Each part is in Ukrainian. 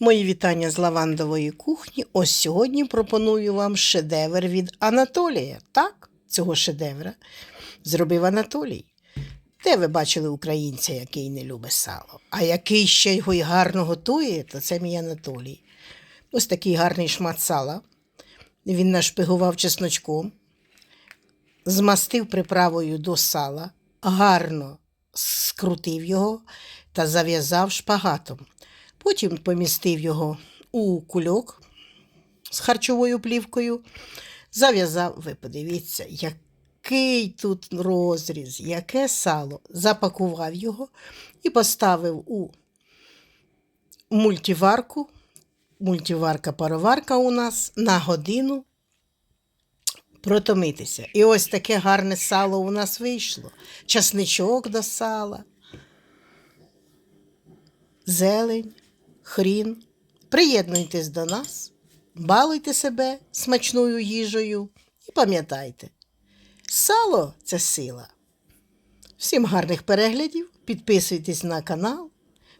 Мої вітання з лавандової кухні. Ось сьогодні пропоную вам шедевр від Анатолія. Так, цього шедевра зробив Анатолій. Де ви бачили українця, який не любить сало? А який ще його й гарно готує, то це мій Анатолій. Ось такий гарний шмат сала. Він нашпигував чесночком, змастив приправою до сала, гарно скрутив його та зав'язав шпагатом. Потім помістив його у кульок з харчовою плівкою, зав'язав, ви подивіться, який тут розріз, яке сало. Запакував його і поставив у мультиварку. Мультиварка-пароварка у нас на годину протомитися. І ось таке гарне сало у нас вийшло. Часничок до сала, зелень, хрін. Приєднуйтесь до нас, балуйте себе смачною їжею і пам'ятайте, сало це сила. Всім гарних переглядів, підписуйтесь на канал,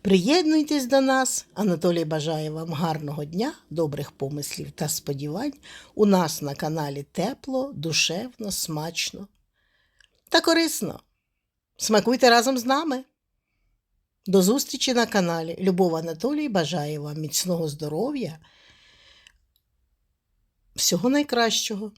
приєднуйтесь до нас. Анатолій бажає вам гарного дня, добрих помислів та сподівань. У нас на каналі тепло, душевно, смачно та корисно. Смакуйте разом з нами. До зустрічі на каналі. Любов Анатолій бажає вам міцного здоров'я, всього найкращого.